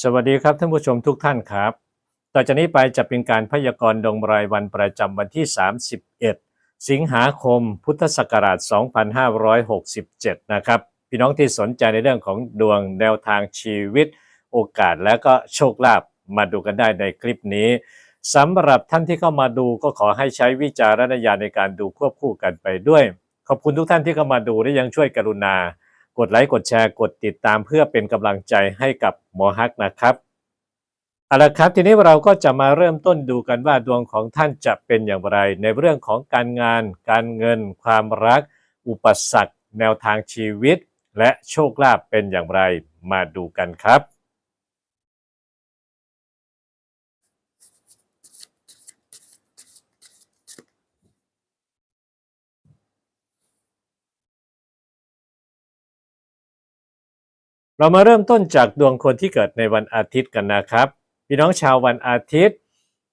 สวัสดีครับท่านผู้ชมทุกท่านครับ ต่อจากนี้ไปจะเป็นการพยากรณ์ดวงรายวันประจำวันที่ 31 สิงหาคม พุทธศักราช 2567 นะครับ พี่น้องที่สนใจในเรื่องของดวงแนวทางชีวิต โอกาสและก็โชคลาภมาดูกันได้ในคลิปนี้สำหรับท่านที่เข้ามาดูก็ขอให้ใช้วิจารณญาณในการดูควบคู่กันไปด้วย ขอบคุณทุกท่านที่เข้ามาดูและยังช่วยกรุณา กดไลค์กดแชร์กดติดตามเพื่อเป็นกำลังใจให้กับหมอฮักนะครับเอาละครับทีนี้เราก็จะมาเริ่มต้นดูกันว่าดวงของท่านจะเป็นอย่างไร ในเรื่องของการงาน การเงิน ความรัก อุปสรรค แนวทางชีวิต และโชคลาภเป็นอย่างไร มาดูกันครับ เรามาเริ่มต้นจากดวงคนที่เกิดในวันอาทิตย์กันนะครับ พี่น้องชาววันอาทิตย์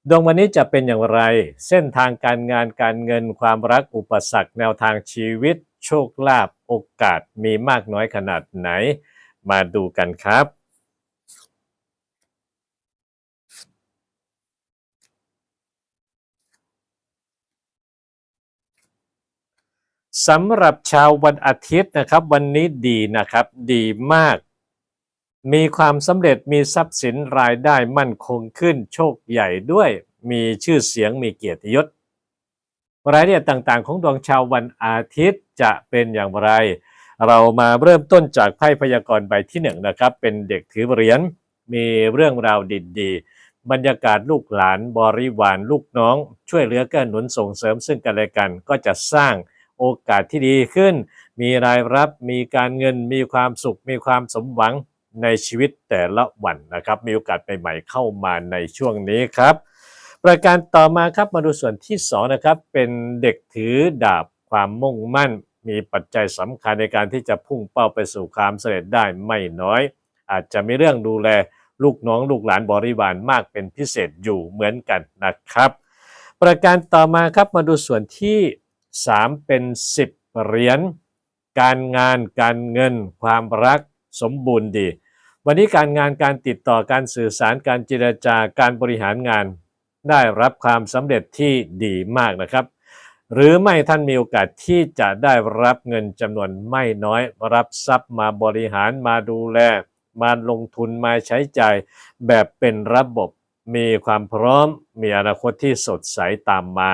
ดวงวันนี้จะเป็นอย่างไร เส้นทางการงานการเงินความรักอุปสรรคแนวทางชีวิต โชคลาภโอกาสมีมากน้อยขนาดไหน มาดูกันครับสำหรับชาววันอาทิตย์นะครับ วันนี้ดีนะครับ ดีมาก มีความสำเร็จมีทรัพย์สินรายได้มั่นคงขึ้นโชคใหญ่ด้วย มีชื่อเสียงมีเกียรติยศรายละเอียดต่างๆ ของดวงชาววันอาทิตย์จะเป็นอย่างไร เรามาเริ่มต้นจากไพ่พยากรณ์ใบที่หนึ่งนะครับ เป็นเด็กถือเหรียญมีเรื่องราวดีๆ บรรยากาศลูกหลานบริวารลูกน้อง ช่วยเหลือเกื้อหนุนส่งเสริมซึ่งกันและกันก็จะสร้างโอกาสที่ดีขึ้น มีรายรับมีการเงินมีความสุขมีความสมหวัง ในชีวิตแต่ละวันนะครับ มีโอกาสใหม่ๆเข้ามาในช่วงนี้ครับ ประการต่อมาครับมาดูส่วนที่สองนะครับเป็นเด็กถือดาบความมุ่งมั่น มีปัจจัยสำคัญในการที่จะพุ่งเป้าไปสู่ความสำเร็จได้ไม่น้อย อาจจะมีเรื่องดูแลลูกน้องลูกหลานบริวารมากเป็นพิเศษอยู่เหมือนกันนะครับ ประการต่อมาครับมาดูส่วนที่ 3 เป็น 10เหรียญการงานการเงิน ความรักสมบูรณ์ดี วันนี้การงานการติดต่อการสื่อสารการเจรจาการบริหารงาน ได้รับความสำเร็จที่ดีมากนะครับ หรือไม่ท่านมีโอกาสที่จะได้รับเงินจำนวนไม่น้อย รับทรัพย์มาบริหารมาดูแล มาลงทุนมาใช้จ่ายแบบเป็นระบบมีความพร้อมมีอนาคตที่สดใสตามมา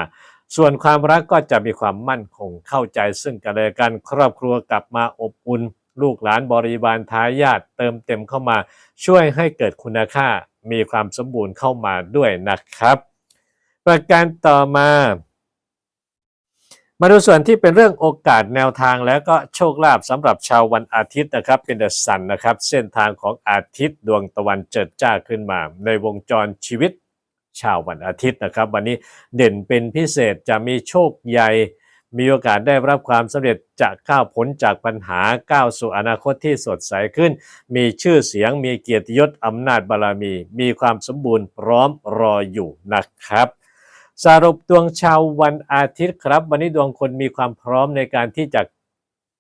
ส่วนความรักก็จะมีความมั่นคงเข้าใจซึ่งกันและกันครอบครัวกลับมาอบอุ่น ลูกหลานบริวารทายาทเติมเต็มเข้ามา ช่วยให้เกิดคุณค่ามีความสมบูรณ์เข้ามาด้วยนะครับ ประการต่อมา มาดูส่วนที่เป็นเรื่องโอกาสแนวทางแล้วก็โชคลาภสำหรับชาววันอาทิตย์นะครับ เป็นเดอะซันนะครับ เส้นทางของอาทิตย์ดวงตะวันเจิดจ้าขึ้นมา ในวงจรชีวิตชาววันอาทิตย์นะครับ วันนี้เด่นเป็นพิเศษจะมีโชคใหญ่ มีโอกาสได้รับความสำเร็จจะก้าวพ้นจากปัญหาก้าวสู่อนาคตที่สดใสขึ้น มีชื่อเสียงมีเกียรติยศอำนาจบารมี มีความสมบูรณ์พร้อมรออยู่นะครับสรุปดวงชาววันอาทิตย์ครับ วันนี้ดวงคนมีความพร้อมในการที่จะ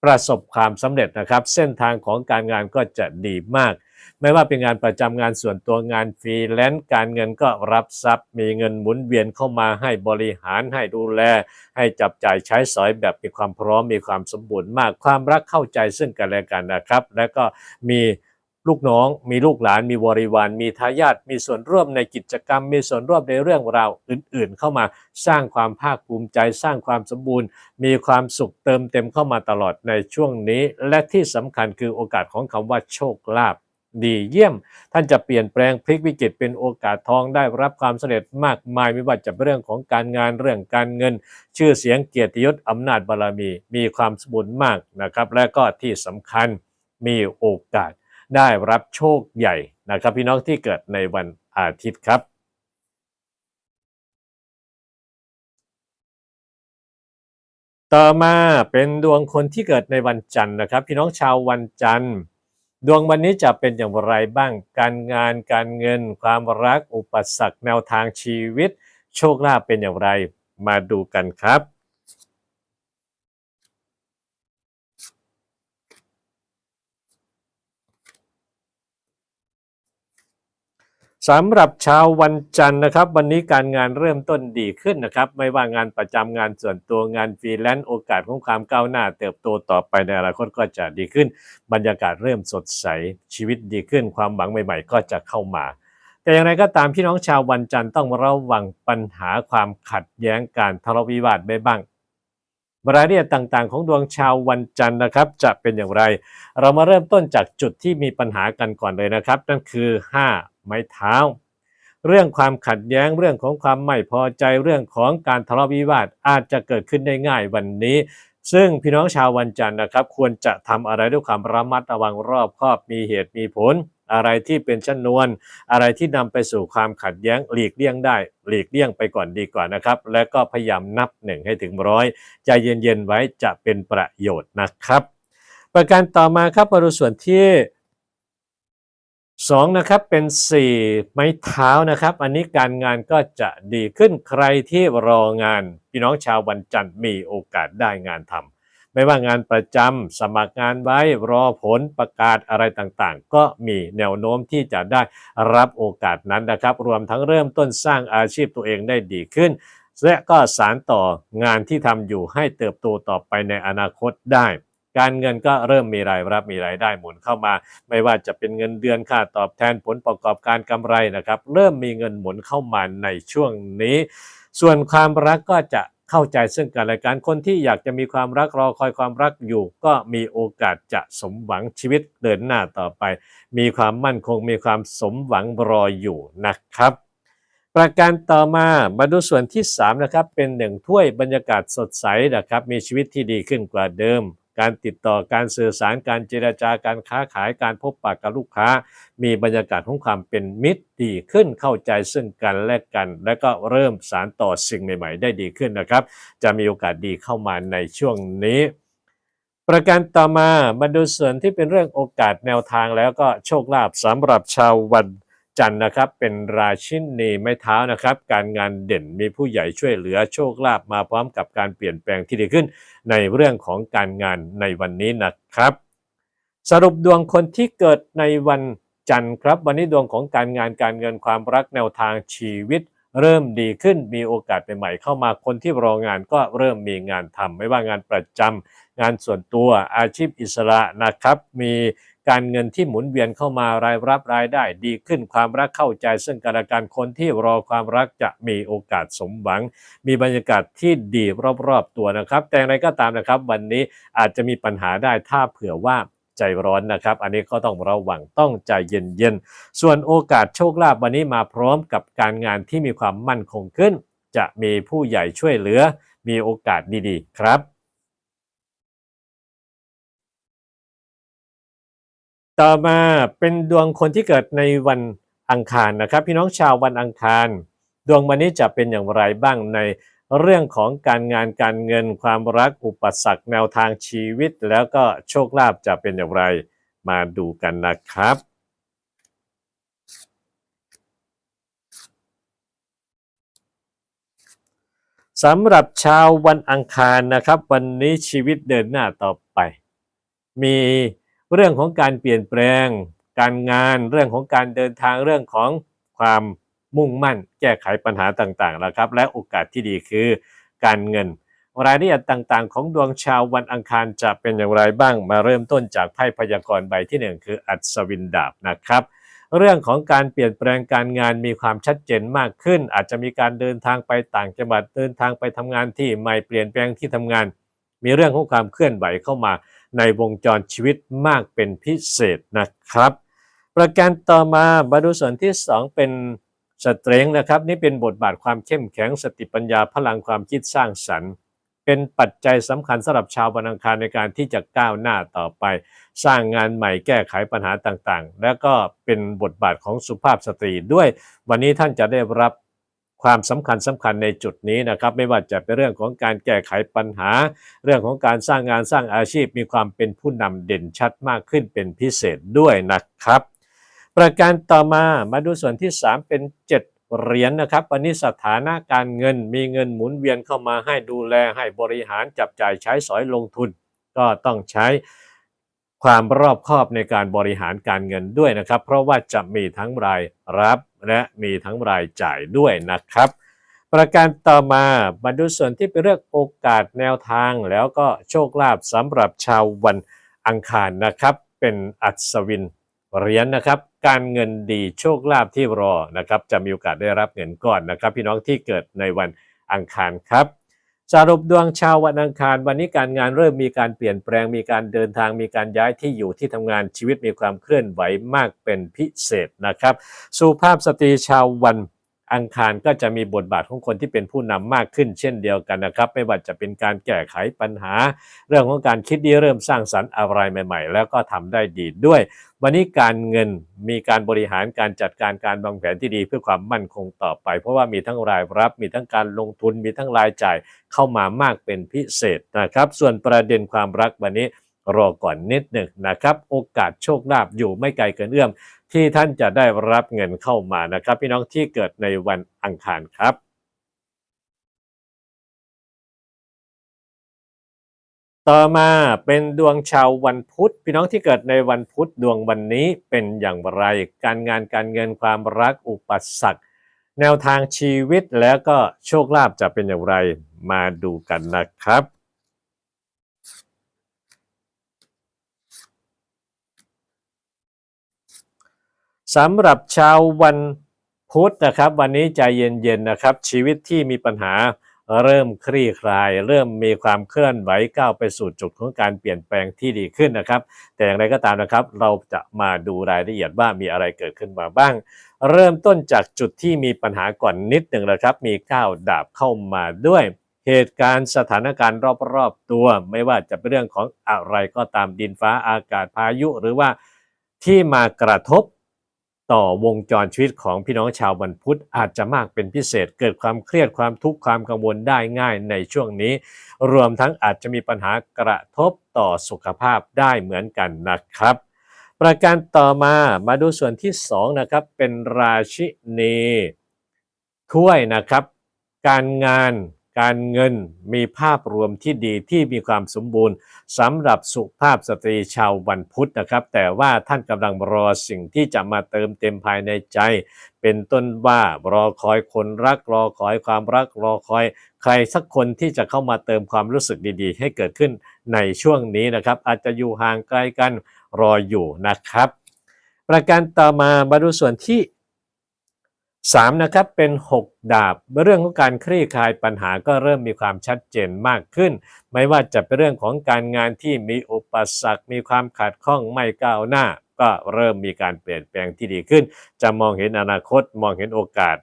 ประสบความสำเร็จนะครับ เส้นทางของการงานก็จะดีมาก ไม่ว่าเป็นงานประจำงานส่วนตัวงานฟรีแลนซ์การเงินก็รับทรัพย์ มีเงินหมุนเวียนเข้ามาให้บริหารให้ดูแล ให้จับจ่ายใช้สอยแบบมีความพร้อมมีความสมบูรณ์มากความรักเข้าใจซึ่งกันและกันนะครับ และก็มีลูกน้อง มีลูกหลาน มีบริวาร มีทายาท มีส่วนร่วมในกิจกรรม มีส่วนร่วมในเรื่องราวอื่นๆ เข้ามาสร้างความภาคภูมิใจ สร้างความสมบูรณ์ มีความสุขเติมเต็มเข้ามาตลอดในช่วงนี้ และที่สำคัญคือโอกาสของคำว่าโชคลาภ ดีเยี่ยม ท่านจะเปลี่ยนแปลงพลิกวิกฤตเป็นโอกาสทองได้รับความสำเร็จมากมายไม่ว่าจะเป็นเรื่องของการงานเรื่องการเงิน ชื่อเสียงเกียรติยศอำนาจบารมี มีความสมบูรณ์มากนะครับ และก็ที่สำคัญมีโอกาสได้รับโชคใหญ่นะครับ พี่น้องที่เกิดในวันอาทิตย์ครับต่อมาเป็นดวงคนที่เกิดในวันจันทร์นะครับ พี่น้องชาววันจันทร์ ดวงวันนี้จะเป็นอย่างไรบ้าง การงาน การเงิน ความรัก อุปสรรค แนวทางชีวิต โชคลาภเป็นอย่างไร มาดูกันครับ สำหรับชาววันจันทร์นะครับ วันนี้การงานเริ่มต้นดีขึ้นนะครับ ไม่ว่างานประจำงานส่วนตัวงานฟรีแลนซ์โอกาสของความก้าวหน้า เติบโตต่อไปในอนาคตก็จะดีขึ้น บรรยากาศเริ่มสดใสชีวิตดีขึ้น ความหวังใหม่ๆ ก็จะเข้ามา แต่อย่างไรก็ตามพี่น้องชาววันจันทร์ต้องระวังปัญหาความขัดแย้งการทะเลาะวิวาทไปบ้างรายละเอียดต่างๆ ของดวงชาววันจันทร์นะครับ จะเป็นอย่างไร เรามาเริ่มต้นจากจุดที่มีปัญหากันก่อนเลยนะครับ นั่นคือ 5 ไม้เท้า เรื่องความขัดแย้งเรื่องของความไม่พอใจเรื่องของการทะเลาะวิวาทอาจจะเกิดขึ้นได้ง่ายวันนี้ซึ่งพี่น้องชาววันจันทร์นะครับ ควรจะทำอะไรด้วยความระมัดระวังรอบคอบมีเหตุมีผล อะไรที่เป็นชนวน อะไรที่นำไปสู่ความขัดแย้งหลีกเลี่ยงได้ หลีกเลี่ยงไปก่อนดีกว่านะครับ และก็พยายามนับหนึ่งให้ถึงร้อยใจเย็นๆไว้จะเป็นประโยชน์นะครับ ประการต่อมาครับมาดูส่วนที่ สองนะครับเป็นสี่ไม้เท้านะครับ อันนี้การงานก็จะดีขึ้นใครที่รองานพี่น้องชาววันจันทร์มีโอกาสได้งานทำไม่ว่างานประจำสมัครงานไว้รอผลประกาศอะไรต่างๆ ก็มีแนวโน้มที่จะได้รับโอกาสนั้นนะครับ รวมทั้งเริ่มต้นสร้างอาชีพตัวเองได้ดีขึ้น และก็สารต่องานที่ทำอยู่ให้เติบโตต่อไปในอนาคตได้ การเงินก็เริ่มมีรายรับมีรายได้หมุนเข้ามา ไม่ว่าจะเป็นเงินเดือนค่าตอบแทนผลประกอบการกำไรนะครับ เริ่มมีเงินหมุนเข้ามาในช่วงนี้ ส่วนความรักก็จะเข้าใจซึ่งกันและกันคนที่อยากจะมีความรักรอคอยความรักอยู่ ก็มีโอกาสจะสมหวังชีวิตเดินหน้าต่อไป มีความมั่นคงมีความสมหวังรออยู่นะครับ ประการต่อมามาดูส่วนที่3นะครับเป็นหนึ่งถ้วยบรรยากาศสดใสนะครับมีชีวิตที่ดีขึ้นกว่าเดิม การติดต่อการสื่อสารการเจรจาการค้าขายการพบปะกับลูกค้า มีบรรยากาศของความเป็นมิตรดีขึ้นเข้าใจซึ่งกันและกัน และก็เริ่มสารต่อสิ่งใหม่ ๆ ได้ดีขึ้นนะครับ จะมีโอกาสดีเข้ามาในช่วงนี้ ประการต่อมามาดูส่วนที่เป็นเรื่องโอกาสแนวทางแล้วก็โชคลาภสำหรับชาววัน จันทร์นะครับเป็นราชินีไม้เท้านะครับ การงานเด่นมีผู้ใหญ่ช่วยเหลือโชคลาภมาพร้อมกับการเปลี่ยนแปลงที่ดีขึ้น ในเรื่องของการงานในวันนี้นะครับ สรุปดวงคนที่เกิดในวันจันทร์ครับ วันนี้ดวงของการงานการเงินความรักแนวทางชีวิต เริ่มดีขึ้นมีโอกาสใหม่ๆเข้ามาคนที่รองานก็เริ่มมีงานทำไม่ว่างานประจำงานส่วนตัวอาชีพอิสระนะครับ มี การเงินที่หมุนเวียนเข้ามารายรับรายได้ดีขึ้นความรักเข้าใจ ซึ่งกันและกันคนที่รอความรักจะมีโอกาสสมหวัง มีบรรยากาศที่ดีรอบๆตัวนะครับ แต่อย่างไรก็ตามนะครับ วันนี้อาจจะมีปัญหาได้ถ้าเผื่อว่าใจร้อนนะครับ อันนี้ก็ต้องระวังต้องใจเย็นๆ ส่วนโอกาสโชคลาภวันนี้มาพร้อมกับการงานที่มีความมั่นคงขึ้น จะมีผู้ใหญ่ช่วยเหลือ มีโอกาสดีๆ ครับ ต่อมาเป็นดวงคนที่เกิดในวันอังคารนะครับ พี่น้องชาววันอังคาร ดวงวันนี้จะเป็นอย่างไรบ้างในเรื่องของการงานการเงินความรักอุปสรรคแนวทางชีวิต แล้วก็โชคลาภจะเป็นอย่างไรมาดูกันนะครับ สำหรับชาววันอังคารนะครับ วันนี้ชีวิตเดินหน้าต่อไป มี เรื่องของการเปลี่ยนแปลง การงานเรื่องของการเดินทางเรื่องของความมุ่งมั่น แก้ไขปัญหาต่างๆแล้วครับ และโอกาสที่ดีคือการเงิน รายละเอียดต่างๆ ของดวงชาววันอังคารจะเป็นอย่างไรบ้างมาเริ่มต้นจากไพ่พยากรณ์ใบที่หนึ่งคืออัศวินดาบนะครับเรื่องของการเปลี่ยนแปลงการงานมีความชัดเจนมากขึ้น อาจจะมีการเดินทางไปต่างจังหวัดเดินทางไปทำงานที่ใหม่เปลี่ยนแปลงที่ทำงาน มีเรื่องของความเคลื่อนไหวเข้ามา ในวงจรชีวิตมากเป็นพิเศษนะครับ ประการต่อมามาดูส่วนที่ 2 เป็นสเตรงนะครับ นี่เป็นบทบาทความเข้มแข็งสติปัญญาพลังความคิดสร้างสรรค์ เป็นปัจจัยสำคัญสำหรับชาววันอังคารในการที่จะก้าวหน้าต่อไป สร้างงานใหม่แก้ไขปัญหาต่างๆ และก็เป็นบทบาทของสุภาพสตรีด้วย วันนี้ท่านจะได้รับ ความสำคัญสำคัญในจุดนี้นะครับ ไม่ว่าจะเป็นเรื่องของการแก้ไขปัญหา เรื่องของการสร้างงานสร้างอาชีพ มีความเป็นผู้นำเด่นชัดมากขึ้นเป็นพิเศษด้วยนะครับ ประการต่อมามาดูส่วนที่ 3 เป็น 7เหรียญนนะครับวันนี้สถานะการเงินมีเงินหมุนเวียนเข้ามาให้ดูแลให้บริหารจับจ่ายใช้สอยลงทุน ก็ต้องใช้ความรอบคอบในการบริหารการเงินด้วยนะครับ เพราะว่าจะมีทั้งรายรับ และมีทั้งรายจ่ายด้วยนะครับ ประการต่อมามาดูส่วนที่เป็นเรื่องโอกาสแนวทางแล้วก็โชคลาภสำหรับชาววันอังคารนะครับ เป็นอัศวินเหรียญนะครับ การเงินดีโชคลาภที่รอนะครับ จะมีโอกาสได้รับเงินก่อนนะครับ พี่น้องที่เกิดในวันอังคารครับ สรุปดวงชาววันอังคาร วันนี้การงานเริ่มมีการเปลี่ยนแปลงมีการเดินทางมีการย้ายที่อยู่ที่ทำงานชีวิตมีความเคลื่อนไหวมากเป็นพิเศษนะครับ สุภาพสตรีชาววัน อังคารก็จะมีบทบาทของคนที่เป็นผู้นำมากขึ้นเช่นเดียวกันนะครับ ไม่ว่าจะเป็นการแก้ไขปัญหา เรื่องของการคิดดีเริ่มสร้างสรรค์อะไรใหม่ ๆ แล้วก็ทำได้ดีด้วย วันนี้การเงินมีการบริหารการจัดการการวางแผนที่ดีเพื่อความมั่นคงต่อไป เพราะว่ามีทั้งรายรับ มีทั้งการลงทุนมีทั้งรายจ่ายเข้ามามากเป็นพิเศษนะครับ ส่วนประเด็นความรักวันนี้รอก่อนนิดหนึ่งนะครับ โอกาสโชคลาภอยู่ไม่ไกลเกินเอื้อม ที่ท่านจะได้รับเงินเข้ามานะครับ พี่น้องที่เกิดในวันอังคารครับต่อมาเป็นดวงชาววันพุธ พี่น้องที่เกิดในวันพุธดวงวันนี้เป็นอย่างไร การงานการเงินความรักอุปสรรคแนวทางชีวิตแล้วก็โชคลาภจะเป็นอย่างไรมาดูกันนะครับ สำหรับชาววันพุธนะครับ วันนี้ใจเย็นๆนะครับ ชีวิตที่มีปัญหาเริ่มคลี่คลาย เริ่มมีความเคลื่อนไหวก้าวไปสู่จุดของการเปลี่ยนแปลงที่ดีขึ้นนะครับ แต่อย่างไรก็ตามนะครับ เราจะมาดูรายละเอียดว่ามีอะไรเกิดขึ้นมาบ้าง เริ่มต้นจากจุดที่มีปัญหาก่อนนิดหนึ่งนะครับ มีก้าวดาบเข้ามาด้วย เหตุการณ์สถานการณ์รอบๆตัว ไม่ว่าจะเป็นเรื่องของอะไรก็ตามดินฟ้าอากาศพายุ หรือว่าที่มากระทบ ต่อวงจรชีวิตของพี่น้องชาววันพุธอาจจะมากเป็นพิเศษ เกิดความเครียดความทุกข์ความกังวลได้ง่ายในช่วงนี้ รวมทั้งอาจจะมีปัญหากระทบต่อสุขภาพได้เหมือนกันนะครับ ประการต่อมามาดูส่วนที่2นะครับเป็นราชินีถ้วยนะครับ การงาน การเงินมีภาพรวมที่ดีที่มีความสมบูรณ์สำหรับสุภาพสตรีชาววันพุธนะครับ แต่ว่าท่านกำลังรอสิ่งที่จะมาเติมเต็มภายในใจ เป็นต้นว่ารอคอยคนรักรอคอยความรักรอคอย ใครสักคนที่จะเข้ามาเติมความรู้สึกดีๆ ให้เกิดขึ้นในช่วงนี้นะครับ อาจจะอยู่ห่างไกลกันรออยู่นะครับ ประการต่อมามาดูส่วนที่ 3นะครับเป็น 6 ดาบ เรื่องของการคลี่คลายปัญหาก็เริ่มมีความชัดเจนมากขึ้น ไม่ว่าจะเป็นเรื่องของการงานที่มีอุปสรรค มีความขัดข้องไม่ก้าวหน้า ก็เริ่มมีการเปลี่ยนแปลงที่ดีขึ้น จะมองเห็นอนาคตมองเห็นโอกาส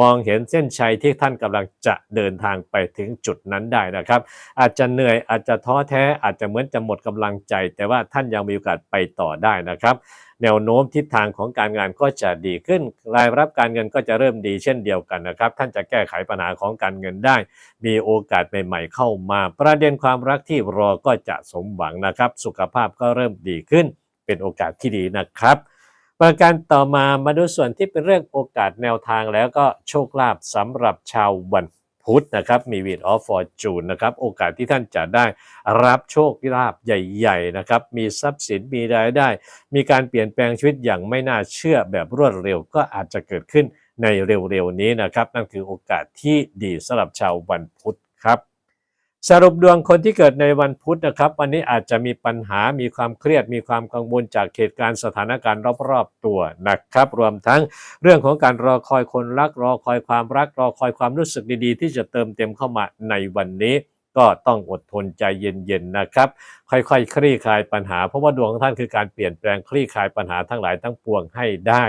มองเห็นเส้นชัยที่ท่านกำลังจะเดินทางไปถึงจุดนั้นได้นะครับ อาจจะเหนื่อยอาจจะท้อแท้อาจจะเหมือนจะหมดกำลังใจ แต่ว่าท่านยังมีโอกาสไปต่อได้นะครับ แนวโน้มทิศทางของการงานก็จะดีขึ้น รายรับการเงินก็จะเริ่มดีเช่นเดียวกันนะครับ ท่านจะแก้ไขปัญหาของการเงินได้ มีโอกาสใหม่ๆเข้ามา ประเด็นความรักที่รอก็จะสมหวังนะครับ สุขภาพก็เริ่มดีขึ้น เป็นโอกาสที่ดีนะครับประการต่อมามาดูส่วนที่เป็นเรื่องโอกาสแนวทางแล้วก็โชคลาภสำหรับชาววัน พุธนะครับมีวีดออฟฟอร์จูนนะครับโอกาสที่ท่านจะได้รับโชคลาภใหญ่ๆนะครับมีทรัพย์สินมีรายได้ มีการเปลี่ยนแปลงชีวิตอย่างไม่น่าเชื่อแบบรวดเร็วก็อาจจะเกิดขึ้นในเร็วๆนี้นะครับนั่นคือโอกาสที่ดีสำหรับชาววันพุธครับ สรุปดวงคนที่เกิดในวันพุธนะครับ วันนี้อาจจะมีปัญหา มีความเครียด มีความกังวลจากเหตุการณ์สถานการณ์รอบๆตัวนะครับ รวมทั้งเรื่องของการรอคอยคนรัก รอคอยความรัก รอคอยความรู้สึกดีๆ ที่จะเติมเต็มเข้ามาในวันนี้ ก็ต้องอดทนใจเย็นๆนะครับ ค่อยๆคลี่คลายปัญหา เพราะว่าดวงของท่านคือการเปลี่ยนแปลงคลี่คลายปัญหาทั้งหลายทั้งปวงให้ได้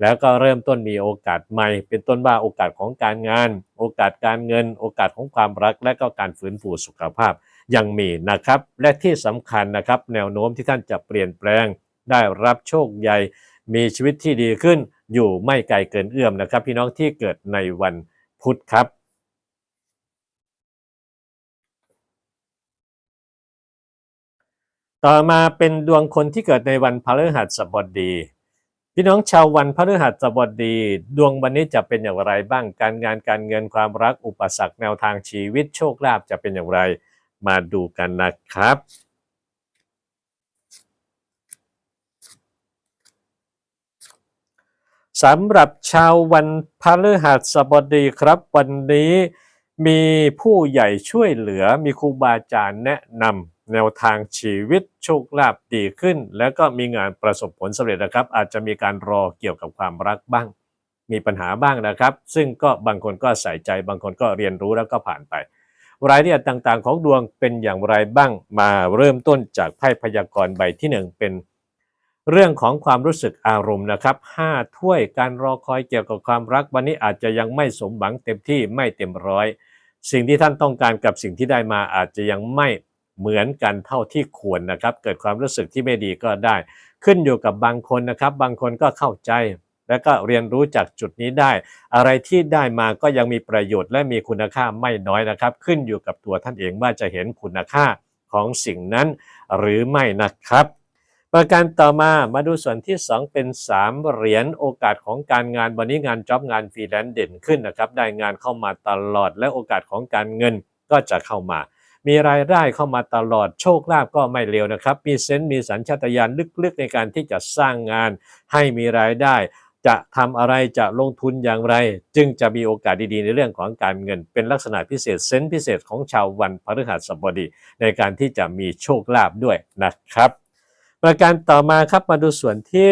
แล้วก็เริ่มต้นมีโอกาสใหม่ เป็นต้นว่าโอกาสของการงาน โอกาสการเงิน โอกาสของความรัก และก็การฟื้นฟูสุขภาพยังมีนะครับ และที่สำคัญนะครับ แนวโน้มที่ท่านจะเปลี่ยนแปลง ได้รับโชคใหญ่ มีชีวิตที่ดีขึ้น อยู่ไม่ไกลเกินเอื้อมนะครับ พี่น้องที่เกิดในวันพุธครับ ต่อมาเป็นดวงคนที่เกิดในวันพฤหัสบดี พี่น้องชาววันพฤหัสบดี ดวงวันนี้จะเป็นอย่างไรบ้างการงานการเงินความรักอุปสรรคแนวทางชีวิตโชคลาภจะเป็นอย่างไร มาดูกันนะครับสำหรับชาววันพฤหัสบดีครับ วันนี้มีผู้ใหญ่ช่วยเหลือมีครูบาอาจารย์แนะนำแนวทางชีวิตโชคลาภดีขึ้น แล้วก็มีงานประสบผลสำเร็จนะครับ อาจจะมีการรอเกี่ยวกับความรักบ้าง มีปัญหาบ้างนะครับ ซึ่งก็บางคนก็ใส่ใจ บางคนก็เรียนรู้แล้วก็ผ่านไป รายละเอียดต่างๆ ของดวงเป็นอย่างไรบ้างมาเริ่มต้นจากไพ่พยากรณ์ใบที่หนึ่งเป็นเรื่องของความรู้สึกอารมณ์นะครับห้าถ้วยการรอคอยเกี่ยวกับความรัก วันนี้อาจจะยังไม่สมหวังเต็มที่ไม่เต็มร้อย สิ่งที่ท่านต้องการกับสิ่งที่ได้มาอาจจะยังไม่ เหมือนกันเท่าที่ควรนะครับ เกิดความรู้สึกที่ไม่ดีก็ได้ ขึ้นอยู่กับบางคนนะครับ บางคนก็เข้าใจ และก็เรียนรู้จากจุดนี้ได้ อะไรที่ได้มาก็ยังมีประโยชน์และมีคุณค่าไม่น้อยนะครับ ขึ้นอยู่กับตัวท่านเองว่าจะเห็นคุณค่าของสิ่งนั้นหรือไม่นะครับ ประการต่อมามาดูส่วนที่ 2 เป็น 3 เหรียญโอกาสของการงานวันนี้งานจ็อบงานฟรีแลนซ์เด่นขึ้นนะครับ ได้งานเข้ามาตลอดและโอกาสของการเงินก็จะเข้ามา มีรายได้เข้ามาตลอดโชคลาภก็ไม่เร็วนะครับ มีเซนต์มีสัญชาตญาณลึกๆในการที่จะสร้างงานให้มีรายได้ จะทำอะไรจะลงทุนอย่างไร จึงจะมีโอกาสดีๆในเรื่องของการเงิน เป็นลักษณะพิเศษเซนต์พิเศษของชาววันพฤหัสบดีในการที่จะมีโชคลาภด้วยนะครับ ประการต่อมาครับมาดูส่วนที่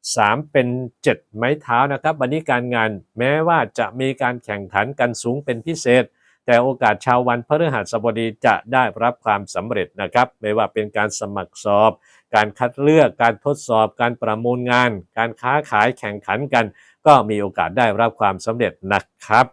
3เป็น7ไม้เท้านะครับ วันนี้การงานแม้ว่าจะมีการแข่งขันกันสูงเป็นพิเศษ แต่โอกาสชาววันพฤหัสบดีจะได้รับความสำเร็จนะครับ ไม่ว่าเป็นการสมัครสอบ การคัดเลือกการทดสอบ การประมูลงาน การค้าขายแข่งขันกัน ก็มีโอกาสได้รับความสำเร็จนะครับ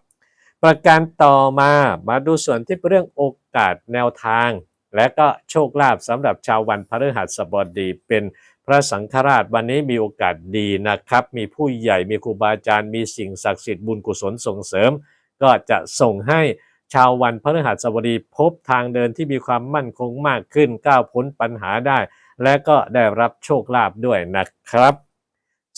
ประการต่อมามาดูส่วนที่เป็นเรื่องโอกาสแนวทาง และก็โชคลาภสำหรับชาววันพฤหัสบดีเป็นพระสังฆราชวันนี้มีโอกาสดีนะครับ มีผู้ใหญ่มีครูบาอาจารย์มีสิ่งศักดิ์สิทธิ์บุญกุศลส่งเสริม ก็จะส่งให้ ชาววันพฤหัสบดีพบทางเดินที่มีความมั่นคงมากขึ้นก้าวพ้นปัญหาได้ และก็ได้รับโชคลาภด้วยนะครับ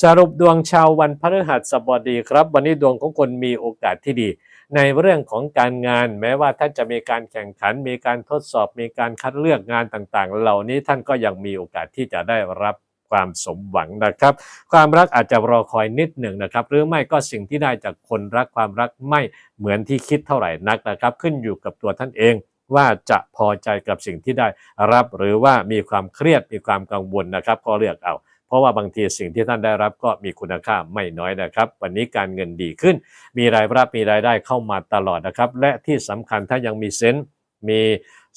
สรุปดวงชาววันพฤหัสบดีครับ วันนี้ดวงของคนมีโอกาสที่ดี ในเรื่องของการงานแม้ว่าท่านจะมีการแข่งขัน มีการทดสอบมีการคัดเลือกงานต่างๆ เหล่านี้ท่านก็ยังมีโอกาสที่จะได้รับ ความสมหวังนะครับ ความรักอาจจะรอคอยนิดหนึ่งนะครับ หรือไม่ก็สิ่งที่ได้จากคนรักความรักไม่เหมือนที่คิดเท่าไหร่นักนะครับ ขึ้นอยู่กับตัวท่านเองว่าจะพอใจกับสิ่งที่ได้รับ หรือว่ามีความเครียดมีความกังวลนะครับ ก็เลือกเอา เพราะว่าบางทีสิ่งที่ท่านได้รับก็มีคุณค่าไม่น้อยนะครับ วันนี้การเงินดีขึ้น มีรายรับมีรายได้เข้ามาตลอดนะครับ และที่สำคัญถ้ายังมีเซนส์มี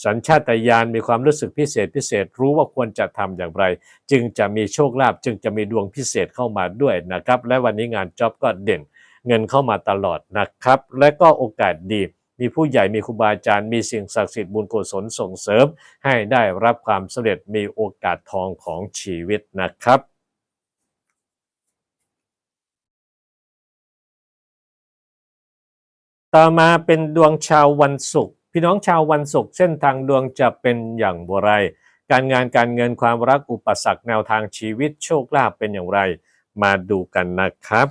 สัญชาตญาณมีความรู้สึกพิเศษพิเศษรู้ว่าควรจะทำอย่างไร จึงจะมีโชคลาภจึงจะมีดวงพิเศษเข้ามาด้วยนะครับ และวันนี้งานจ็อบก็เด่น เงินเข้ามาตลอดนะครับ และก็โอกาสดี มีผู้ใหญ่มีครูบาอาจารย์มีสิ่งศักดิ์สิทธิ์บุญกุศลส่งเสริม ให้ได้รับความสำเร็จมีโอกาสทองของชีวิตนะครับต่อมาเป็นดวงชาววันศุกร์ พี่น้องชาววันศุกร์เส้นทางดวงจะเป็นอย่างไร การงานการเงินความรักอุปสรรคแนวทางชีวิตโชคลาภเป็นอย่างไร มาดูกันนะครับ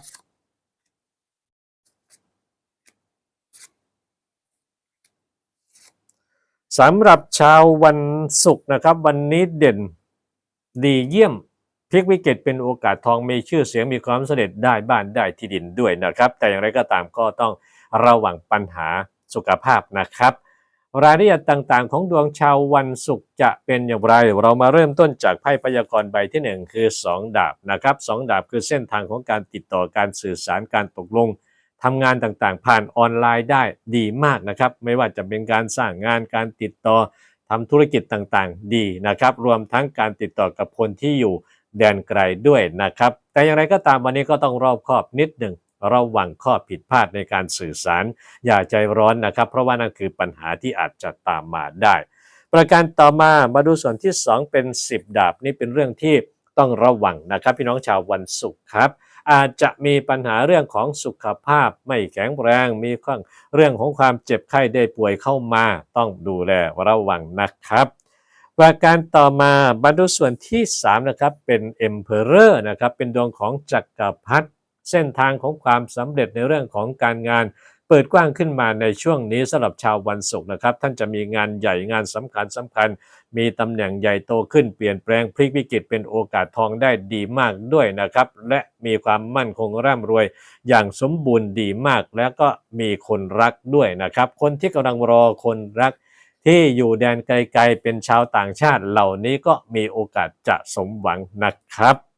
สำหรับชาววันศุกร์นะครับ วันนี้เด่นดีเยี่ยมพลิกวิกฤตเป็นโอกาสทองมีชื่อเสียงมีความสำเร็จได้บ้านได้ที่ดินด้วยนะครับ แต่อย่างไรก็ตามก็ต้องระวังปัญหาสุขภาพนะครับ รายละเอียดต่างๆ ของดวงชาววันศุกร์จะเป็นอย่างไร เรามาเริ่มต้นจากไพ่พยากรณ์ใบที่ 1 คือ 2 ดาบนะครับสองดาบคือเส้นทางของการติดต่อการสื่อสารการตกลงทำงานต่างๆ ผ่านออนไลน์ได้ดีมากนะครับ ไม่ว่าจะเป็นการสร้างงานการติดต่อทำธุรกิจต่างๆ ดีนะครับ รวมทั้งการติดต่อกับคนที่อยู่แดนไกลด้วยนะครับ แต่อย่างไรก็ตามวันนี้ก็ต้องรอบคอบนิดหนึ่ง ระวังข้อผิดพลาดในการสื่อสาร อย่าใจร้อนนะครับ เพราะว่านั่นคือปัญหาที่อาจจะตามมาได้ ประการต่อมามาดูส่วนที่ 2 เป็น 10 ดาบนี่เป็นเรื่องที่ต้องระวังนะครับพี่น้องชาววันศุกร์ครับ อาจจะมีปัญหาเรื่องของสุขภาพไม่แข็งแรง มีข้องเรื่องของความเจ็บไข้ได้ป่วยเข้ามา ต้องดูแลระวังนะครับ ประการต่อมามาดูส่วนที่3นะครับเป็น Emperor นะครับเป็นดวงของจักรพรรดิ เส้นทางของความสำเร็จในเรื่องของการงาน เปิดกว้างขึ้นมาในช่วงนี้สำหรับชาววันศุกร์นะครับ ท่านจะมีงานใหญ่งานสำคัญสำคัญ มีตำแหน่งใหญ่โตขึ้นเปลี่ยนแปลงพลิกวิกฤตเป็นโอกาสทองได้ดีมากด้วยนะครับ และมีความมั่นคงร่ำรวย อย่างสมบูรณ์ดีมาก แล้วก็มีคนรักด้วยนะครับ คนที่กำลังรอคนรักที่อยู่แดนไกลๆเป็นชาวต่างชาติเหล่านี้ก็มีโอกาสจะสมหวังนะครับ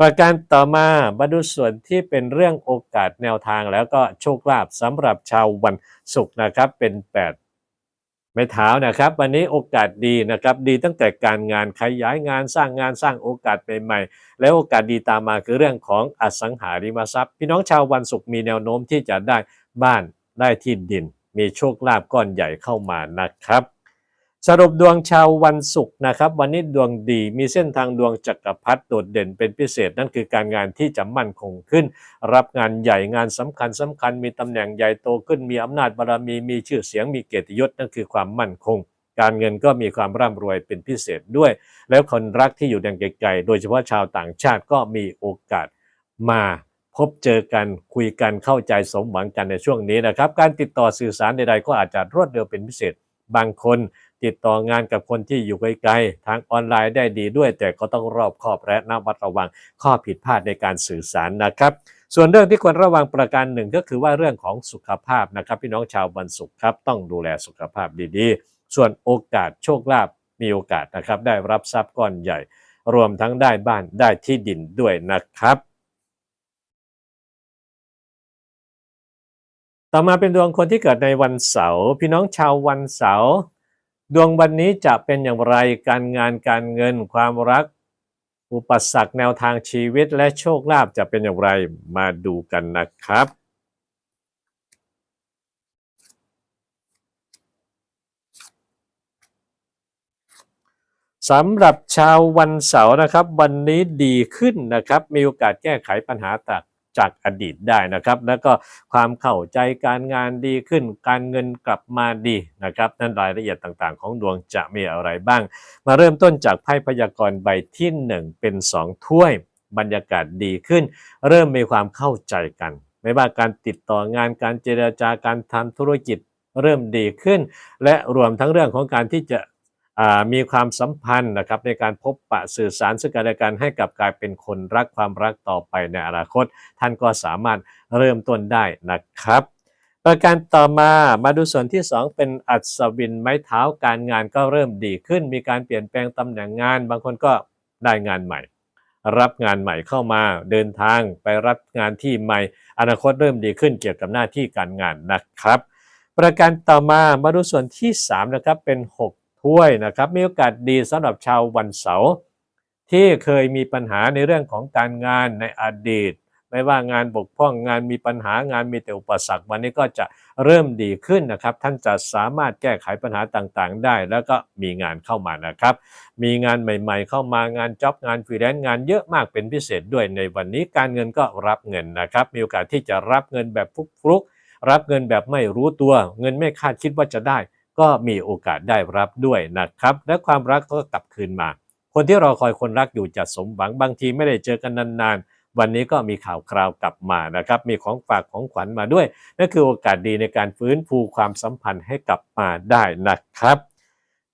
ประการต่อมามาดูส่วนที่เป็นเรื่องโอกาสแนวทางแล้วก็โชคลาภสำหรับชาววันศุกร์นะครับเป็น 8ไม้เท้านะครับ วันนี้โอกาสดีนะครับ ดีตั้งแต่การงานขยายงานสร้างงานสร้างโอกาสใหม่ๆและโอกาสดีตามมาคือเรื่องของอสังหาริมทรัพย์ พี่น้องชาววันศุกร์มีแนวโน้มที่จะได้บ้านได้ที่ดิน มีโชคลาภก้อนใหญ่เข้ามานะครับ สรุปดวงชาววันศุกร์นะครับ วันนี้ดวงดีมีเส้นทางดวงจักรพรรดิโดดเด่นเป็นพิเศษ นั่นคือการงานที่จะมั่นคงขึ้น รับงานใหญ่งานสำคัญสำคัญ มีตำแหน่งใหญ่โตขึ้น มีอำนาจบารมีมีชื่อเสียงมีเกียรติยศนั่นคือความมั่นคง การเงินก็มีความร่ำรวยเป็นพิเศษด้วย แล้วคนรักที่อยู่แดนไกลๆโดยเฉพาะชาวต่างชาติก็มีโอกาสมาพบเจอกันคุยกันเข้าใจสมหวังกันในช่วงนี้นะครับ การติดต่อสื่อสารใดๆก็อาจจะรวดเร็วเป็นพิเศษ บางคน ติดต่องานกับคนที่อยู่ไกลๆ ทางออนไลน์ได้ดีด้วย แต่ก็ต้องรอบคอบและระมัดระวังข้อผิดพลาดในการสื่อสารนะครับ ส่วนเรื่องที่ควรระวังประการหนึ่งก็คือว่าเรื่องของสุขภาพนะครับ พี่น้องชาววันศุกร์ครับต้องดูแลสุขภาพดีๆ ส่วนโอกาสโชคลาภมีโอกาสนะครับ ได้รับทรัพย์ก้อนใหญ่ รวมทั้งได้บ้านได้ที่ดินด้วยนะครับต่อมาเป็นดวงคนที่เกิดในวันเสาร์พี่น้องชาววันเสาร์ ดวงวันนี้จะเป็นอย่างไรการงานการเงินความรัก อุปสรรคแนวทางชีวิตและโชคลาภจะเป็นอย่างไรมาดูกันนะครับ สำหรับชาววันเสาร์นะครับ วันนี้ดีขึ้นนะครับ มีโอกาสแก้ไขปัญหาจาก จากอดีตได้นะครับ แล้วก็ความเข้าใจการงานดีขึ้น การเงินกลับมาดีนะครับ นั่นรายละเอียดต่างๆ ของดวงจะมีอะไรบ้าง มาเริ่มต้นจากไพ่พยากรณ์ใบที่ 1 เป็น 2 ถ้วย บรรยากาศดีขึ้น เริ่มมีความเข้าใจกัน ไม่ว่าการติดต่องานการเจรจาการทำธุรกิจเริ่มดีขึ้น และรวมทั้งเรื่องของการที่จะ มีความสัมพันธ์นะครับในการพบปะสื่อสารซึ่งกันและกันให้กับกลายเป็นคนรักความรักต่อไปในอนาคต ท่านก็สามารถเริ่มต้นได้นะครับ ประการต่อมามาดูส่วนที่ 2 เป็นอัศวินไม้เท้าการงานก็เริ่มดีขึ้น มีการเปลี่ยนแปลงตำแหน่งงาน บางคนก็ได้งานใหม่ รับงานใหม่เข้ามาเดินทางไปรับงานที่ใหม่ อนาคตเริ่มดีขึ้นเกี่ยวกับหน้าที่การงานนะครับ ประการต่อมามาดูส่วนที่3นะครับเป็น 6 ถ้วยนะครับมีโอกาสดีสำหรับชาววันเสาร์ที่เคยมีปัญหาในเรื่องของการงานในอดีต ไม่ว่างานบกพร่องงานมีปัญหางานมีแต่อุปสรรควันนี้ก็จะเริ่มดีขึ้นนะครับ ท่านจะสามารถแก้ไขปัญหาต่างๆ ได้ แล้วก็มีงานเข้ามานะครับ มีงานใหม่ๆ เข้ามางานจ็อบงานฟรีแลนซ์งานเยอะมากเป็นพิเศษด้วยในวันนี้การเงินก็รับเงินนะครับ มีโอกาสที่จะรับเงินแบบฟลุกๆรับเงินแบบไม่รู้ตัว เงินไม่คาดคิดว่าจะได้ ก็มีโอกาสได้รับด้วยนะครับ และความรักก็กลับคืนมา คนที่รอคอยคนรักอยู่จะสมหวังบางทีไม่ได้เจอกันนานๆ วันนี้ก็มีข่าวคราวกลับมานะครับ มีของฝากของขวัญมาด้วย นั่นคือโอกาสดีในการฟื้นฟูความสัมพันธ์ให้กลับมาได้นะครับ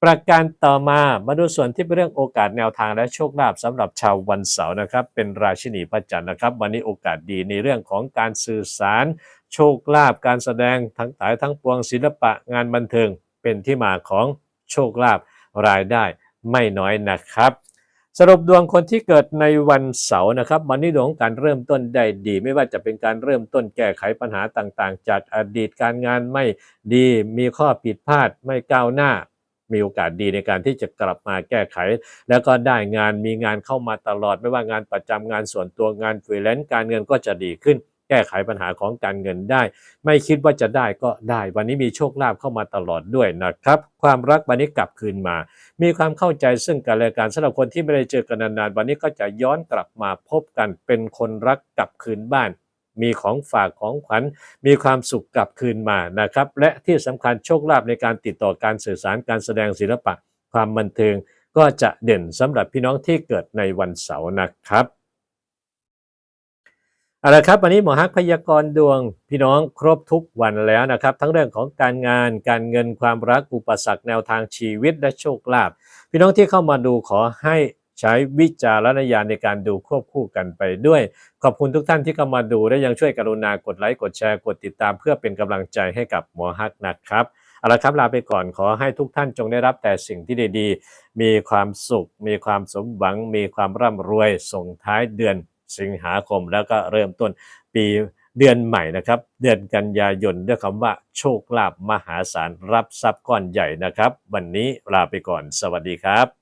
ประการต่อมามาดูส่วนที่เป็นเรื่องโอกาสแนวทางและโชคลาภสำหรับชาววันเสาร์นะครับ เป็นราชินีพระจันทร์นะครับ วันนี้โอกาสดีในเรื่องของการสื่อสาร โชคลาภการแสดงทั้งหลายทั้งปวงศิลปะงานบันเทิง เป็นที่มาของโชคลาภรายได้ไม่น้อยนะครับ สรุปดวงคนที่เกิดในวันเสาร์นะครับวันนี้ดวงของการเริ่มต้นได้ดี ไม่ว่าจะเป็นการเริ่มต้นแก้ไขปัญหาต่างๆ จากอดีตการงานไม่ดีมีข้อผิดพลาดไม่ก้าวหน้ามีโอกาสดีในการที่จะกลับมาแก้ไข แล้วก็ได้งานมีงานเข้ามาตลอด ไม่ว่างานประจำงานส่วนตัวงานฟรีแลนซ์การเงินก็จะดีขึ้น แก้ไขปัญหาของการเงินได้ ไม่คิดว่าจะได้ก็ได้ วันนี้มีโชคลาภเข้ามาตลอดด้วยนะครับ ความรักวันนี้กลับคืนมา มีความเข้าใจซึ่งกันและกันสำหรับคนที่ไม่ได้เจอกันนานๆวันนี้ก็จะย้อนกลับมาพบกันเป็นคนรักกลับคืนบ้านมีของฝากของขวัญมีความสุขกลับคืนมานะครับ และที่สำคัญโชคลาภในการติดต่อการสื่อสารการแสดงศิลปะ ความบันเทิงก็จะเด่นสำหรับพี่น้องที่เกิดในวันเสาร์นะครับ เอาละครับวันนี้หมอฮักพยากรณ์ดวงพี่น้องครบทุกวันแล้วนะครับ ทั้งเรื่องของการงานการเงินความรักอุปสรรคแนวทางชีวิตและโชคลาภพี่น้องที่เข้ามาดูขอให้ใช้วิจารณญาณในการดูควบคู่กันไปด้วย ขอบคุณทุกท่านที่เข้ามาดูและยังช่วยกรุณากดไลค์กดแชร์กดติดตามเพื่อเป็นกำลังใจให้กับหมอฮักนะครับเอาละครับลาไปก่อนขอให้ทุกท่านจงได้รับแต่สิ่งที่ดีๆ มีความสุข มีความสมหวัง มีความร่ำรวยส่งท้ายเดือน สิงหาคมแล้วก็เริ่มต้นปีเดือนใหม่นะครับ เดือนกันยายนด้วยคำว่าโชคลาภมหาศาลรับทรัพย์ก้อนใหญ่นะครับ วันนี้ลาไปก่อนสวัสดีครับ